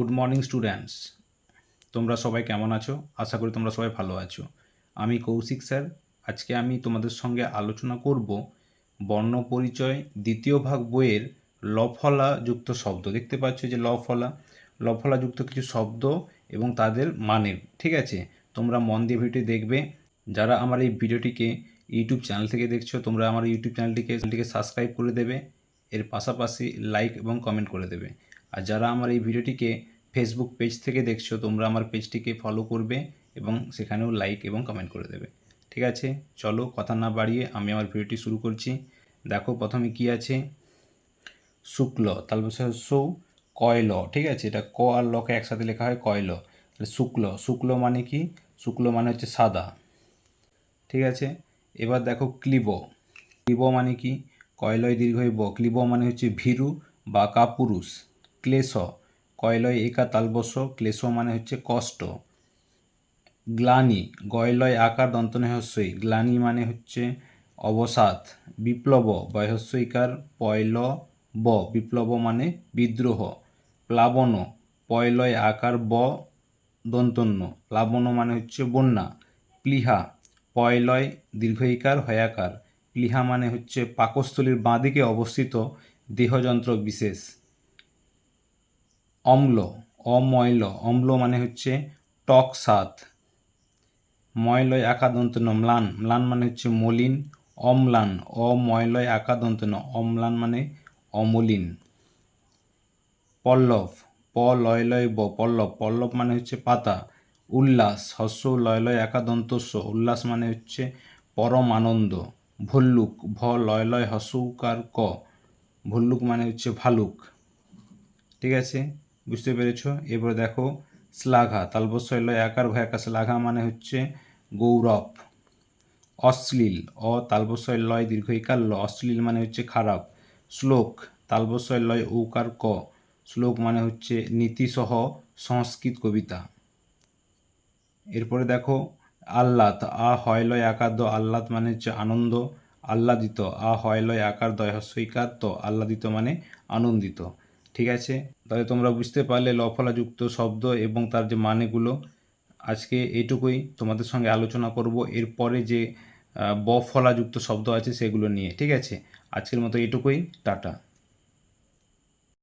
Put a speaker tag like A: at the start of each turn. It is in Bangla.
A: Good morning students. তোমরা সবাই কেমন আছো? আশা করি তোমরা সবাই ভালো আছো। আমি কৌশিক স্যার। আজকে আমি তোমাদের সঙ্গে আলোচনা করব বর্ণ পরিচয় দ্বিতীয় ভাগ বইয়ের লফলা যুক্ত শব্দ। দেখতে পাচ্ছ যে লফলা লফলা যুক্ত কিছু শব্দ এবং তাদের মানে ঠিক আছে? তোমরা মন দিয়ে ভিডিও দেখবে। যারা আমার এই ভিডিওটিকে ইউটিউব চ্যানেল থেকে দেখছ, তোমরা আমার ইউটিউব চ্যানেলটিকে চ্যানেলটিকে সাবস্ক্রাইব করে দেবে। এর পাশাপাশি লাইক এবং কমেন্ট করে দেবে। আর যারা আমার এই ভিডিওটিকে ফেসবুক পেজ থেকে দেখছ, তোমরা আমার পেজটিকে ফলো করবে এবং সেখানেও লাইক এবং কমেন্ট করে দেবে। ঠিক আছে? চলো কথা না বাড়িয়ে আমি আমার ভিডিওটি শুরু করছি। দেখো প্রথমে কি আছে? শুক্ল তারপর সৌ কয়ল ঠিক আছে? এটা ক আর লকে একসাথে লেখা হয় কয়ল তাহলে শুক্ল শুক্ল মানে কি? শুক্ল মানে হচ্ছে সাদা। ঠিক আছে? এবার দেখো ক্লিব। ক্লিব মানে কি? কয়লয় দীর্ঘই ব ক্লিব মানে হচ্ছে ভীরু বা কাপুরুষ। ক্লেশ, কয়লয় একা তালবস, ক্লেশ মানে হচ্ছে কষ্ট। গ্লানি, গয়লয় আকার দন্তনে হস্যই গ্লানি মানে হচ্ছে অবসাদ, বিপ্লব, বয়হস্যইকার, পয়ল, ব, বিপ্লব মানে বিদ্রোহ। প্লাবন, পয়লয় আকার ব, দন্তন্য, প্লাবন মানে হচ্ছে বন্যা। প্লিহা, পয়লয় দীর্ঘইকার হয়াকার, প্লিহা মানে হচ্ছে পাকস্থলীর বাঁদিকে অবস্থিত দেহযন্ত্র বিশেষ। অম্ল, অময়ল, অম্ল মানে হচ্ছে টক স্বাদ। ময়লয় আকাদন্তন ম্লান। ম্লান মানে হচ্ছে মলিন। অম্লান, অময়লয় আকাদন্তন অম্লান মানে অমলিন। পল্লব প লয় লয় ব, পল্লব। পল্লব মানে হচ্ছে পাতা। উল্লাস হস্য লয় লয় একাদন্তস্য। উল্লাস মানে হচ্ছে পরম আনন্দ ভল্লুক ভ লয় লয় হস্যকার ক ভল্লুক মানে হচ্ছে ভালুক। ঠিক আছে? বুঝতে পেরেছ? এরপরে দেখো শ্লাঘা তালবস্বয় লয় একার ভয়াকা শ্লাঘা মানে হচ্ছে গৌরব, অশ্লীল, অ তালবস্বয় লয় দীর্ঘ ইকার ল, অশ্লীল মানে হচ্ছে খারাপ, শ্লোক তালবস্বয় লয় ঔকার ক, শ্লোক মানে হচ্ছে নীতিসহ সংস্কৃত কবিতা। এরপরে দেখো, আহ্লাদ, আ, হয়, লয় আকার দ, আহ্লাদ মানে হচ্ছে আনন্দ, আহ্লাদিত, আ, হয়, লয় আকার দয় হস্যইকার তো আহ্লাদিত মানে আনন্দিত। ঠিক আছে? তাহলে তোমরা বুঝতে পারলে লফলাযুক্ত শব্দ এবং তার যে মানেগুলো। আজকে এইটুকুই তোমাদের সঙ্গে আলোচনা করব। এরপরে যে বফলাযুক্ত শব্দ আছে সেগুলো নিয়ে, ঠিক আছে? আজকের মতো এটুকুই টাটা।